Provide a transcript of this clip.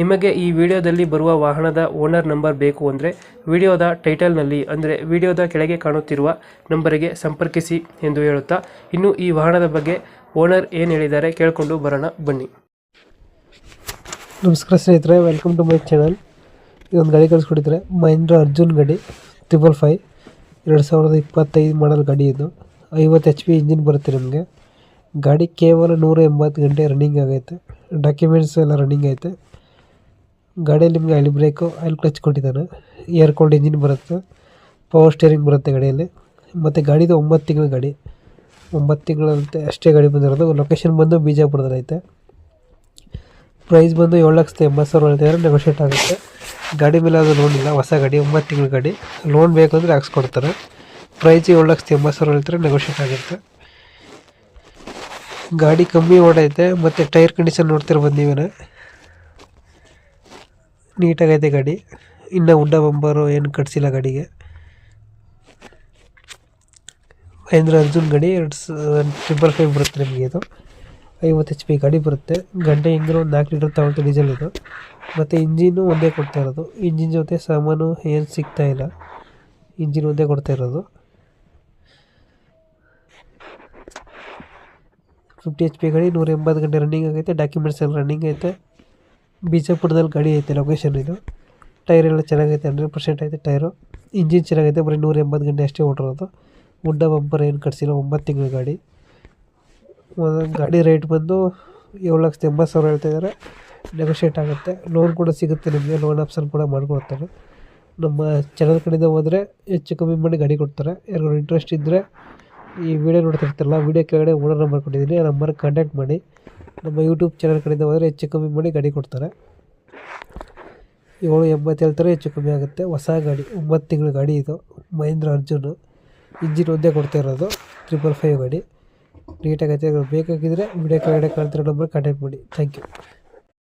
ನಿಮಗೆ ಈ ವಿಡಿಯೋದಲ್ಲಿ ಬರುವ ವಾಹನದ ಓನರ್ ನಂಬರ್ ಬೇಕು ಅಂದರೆ ವಿಡಿಯೋದ ಟೈಟಲ್ನಲ್ಲಿ ಅಂದರೆ ವಿಡಿಯೋದ ಕೆಳಗೆ ಕಾಣುತ್ತಿರುವ ನಂಬರಿಗೆ ಸಂಪರ್ಕಿಸಿ ಎಂದು ಹೇಳುತ್ತಾ, ಇನ್ನು ಈ ವಾಹನದ ಬಗ್ಗೆ ಓನರ್ ಏನು ಹೇಳಿದ್ದಾರೆ ಕೇಳಿಕೊಂಡು ಬರೋಣ, ಬನ್ನಿ. ನಮಸ್ಕಾರ ಸ್ನೇಹಿತರೆ ವೆಲ್ಕಮ್ ಟು ಮೈ ಚಾನಲ್ ಇದೊಂದು ಗಾಡಿ ಕಳಿಸ್ಕೊಟ್ಟಿದ್ರೆ ಮಹೇಂದ್ರ ಅರ್ಜುನ್ ಗಾಡಿ ತ್ರಿಬಲ್ ಫೈವ್ ಎರಡು ಸಾವಿರದ ಇಪ್ಪತ್ತೈದು ಮಾಡಲ್ ಗಾಡಿ ಇದು. ಐವತ್ತು ಎಚ್ ಪಿ ಇಂಜಿನ್ ಬರುತ್ತೆ ನಿಮಗೆ. ಗಾಡಿ ಕೇವಲ ನೂರ ಎಂಬತ್ತು ಗಂಟೆ ರನ್ನಿಂಗ್ ಆಗೈತೆ. ಡಾಕ್ಯುಮೆಂಟ್ಸ್ ಎಲ್ಲ ರನ್ನಿಂಗ್ ಐತೆ ಗಾಡಿಯಲ್ಲಿ ನಿಮಗೆ ಆಯಿಲ್ ಬ್ರೇಕು ಆಯಿಲ್ ಕ್ಲಚ್ ಕೊಟ್ಟಿದ್ದಾನೆ. ಏರ್ ಕೋಲ್ಡ್ ಇಂಜಿನ್ ಬರುತ್ತೆ. ಪವರ್ ಸ್ಟೇರಿಂಗ್ ಬರುತ್ತೆ ಗಾಡಿಯಲ್ಲಿ. ಮತ್ತು ಗಾಡಿದು ಒಂಬತ್ತು ತಿಂಗಳ ಗಾಡಿ. ಒಂಬತ್ತು ತಿಂಗಳಂತೆ ಅಷ್ಟೇ ಗಾಡಿ ಬಂದಿರೋದು. ಲೊಕೇಶನ್ ಬಂದು ಐತೆ. ಪ್ರೈಸ್ ಬಂದು ಏಳು ಲಕ್ಷದ ಎಂಬತ್ತು ಸಾವಿರ ಹೇಳ್ತಿದ್ರೆ ನೆಗೋಷಿಯೇಟ್ ಆಗುತ್ತೆ. ಗಾಡಿ ಮೇಲೆ ಅದು ಲೋನ್ ಇಲ್ಲ. ಹೊಸ ಗಾಡಿ, ಒಂಬತ್ತು ತಿಂಗಳ ಗಾಡಿ. ಲೋನ್ ಬೇಕು ಅಂದರೆ ಹಾಕ್ಸ್ಕೊಡ್ತಾರೆ. ಪ್ರೈಸ್ ಏಳು ಲಕ್ಷದ ಎಂಬತ್ತು ಸಾವಿರ ಹೇಳ್ತಾರೆ ನೆಗೋಷಿಯೇಟ್ ಆಗುತ್ತೆ. ಗಾಡಿ ಕಮ್ಮಿ ಓಡೈತೆ. ಮತ್ತು ಟೈರ್ ಕಂಡೀಷನ್ ನೋಡ್ತಿರ್ಬೋದು ನೀವೇನೆ. ನೀಟಾಗೈತೆ ಗಾಡಿ. ಇನ್ನು ಉಂಡ ಬಂಬರು ಏನು ಕಟ್ಸಿಲ್ಲ ಗಾಡಿಗೆ. ಮಹೇಂದ್ರ ಅರ್ಜುನ್ ಗಾಡಿ, ಎರಡು ಟ್ರಿಪಲ್ ಫೈವ್ ಬರುತ್ತೆ ನಿಮಗೆ ಇದು. ಐವತ್ತು ಎಚ್ ಪಿ ಗಾಡಿ ಬರುತ್ತೆ. ಗಂಟೆ ಹಿಂಗೆ ಒಂದು ನಾಲ್ಕು ಲೀಟರ್ ತಗೊಳ್ತೀವಿ ಡೀಸೆಲ್ ಇದು. ಮತ್ತು ಇಂಜಿನು ಒಂದೇ ಕೊಡ್ತಾ ಇರೋದು. ಇಂಜಿನ್ ಜೊತೆ ಸಾಮಾನು ಏನು ಸಿಗ್ತಾ ಇಲ್ಲ. ಇಂಜಿನ್ ಒಂದೇ ಕೊಡ್ತಾ ಇರೋದು. ಫಿಫ್ಟಿ ಎಚ್ ಪಿ ಗಾಡಿ ನೂರ ಎಂಬತ್ತು ಗಂಟೆ ರನ್ನಿಂಗ್ ಆಗೈತೆ. ಡಾಕ್ಯುಮೆಂಟ್ಸ್ ಎಲ್ಲ ರನ್ನಿಂಗ್ ಐತೆ ಬಿಜಾಪುರದಲ್ಲಿ ಗಾಡಿ ಐತೆ ಲೊಕೇಶನ್ ಇದು. ಟೈರ್ ಎಲ್ಲ ಚೆನ್ನಾಗೈತೆ ಹಂಡ್ರೆಡ್ ಪರ್ಸೆಂಟ್ ಐತೆ ಟೈರು ಇಂಜಿನ್ ಚೆನ್ನಾಗೈತೆ, ಬರೀ ನೂರ ಎಂಬತ್ತು ಗಂಟೆ ಅಷ್ಟೇ ಓಡಿರೋದು. ಉಂಡ ಬಂಪರ್ ಏನು ಕಟ್ಸಿಲ್ಲ, ಒಂಬತ್ತು ತಿಂಗಳ ಗಾಡಿ. ಗಾಡಿ ರೇಟ್ ಬಂದು ಏಳು ಲಕ್ಷದ ಎಂಬತ್ತು ಸಾವಿರ ಹೇಳ್ತಾಯಿದ್ದಾರೆ ನೆಗೋಷಿಯೇಟ್ ಆಗುತ್ತೆ. ಲೋನ್ ಕೂಡ ಸಿಗುತ್ತೆ ನಿಮಗೆ ಲೋನ್ ಆಪ್ಷನ್ ಕೂಡ ಮಾಡಿಕೊಡ್ತಾರೆ. ನಮ್ಮ ಚಾನಲ್ ಕಡೆಯಿಂದ ಹೋದರೆ ಹೆಚ್ಚು ಕಮ್ಮಿ ಮಾಡಿ ಗಾಡಿ ಕೊಡ್ತಾರೆ. ಯಾರಿಗೂ ಇಂಟ್ರೆಸ್ಟ್ ಇದ್ದರೆ ಈ ವಿಡಿಯೋ ನೋಡ್ತಿರ್ತಾರಲ್ಲ ವಿಡಿಯೋ ಕೆಳಗಡೆ ಓನರ್ ನಂಬರ್ ಕೊಟ್ಟಿದ್ದೀನಿ, ಆ ನಂಬರ್ಗೆ ಕಾಂಟ್ಯಾಕ್ಟ್ ಮಾಡಿ. ನಮ್ಮ ಯೂಟ್ಯೂಬ್ ಚಾನಲ್ ಕಡೆಯಿಂದ ಹೋದರೆ ಹೆಚ್ಚು ಕಮ್ಮಿ ಮಾಡಿ ಗಾಡಿ ಕೊಡ್ತಾರೆ. ಏಳು ಎಂಬತ್ತು ಹೇಳ್ತಾರೆ, ಹೆಚ್ಚು ಕಮ್ಮಿ ಆಗುತ್ತೆ. ಹೊಸ ಗಾಡಿ, ಒಂಬತ್ತು ತಿಂಗಳ ಗಾಡಿ ಇದು, ಮಹೇಂದ್ರ ಅರ್ಜುನ್. ಇಂಜಿನ್ ಒಂದೇ ಕೊಡ್ತಾ ಇರೋದು ಟ್ರಿಪಲ್ ಫೈವ್ ಗಾಡಿ. ನೀಟಾಗೈತೆ ಬೇಕಾಗಿದ್ದರೆ ವಿಡಿಯೋ ಕೆಳಗಡೆ ಕಾಣ್ತಿರೋ ನಂಬರ್ ಕಾಂಟ್ಯಾಕ್ಟ್ ಮಾಡಿ. Thank you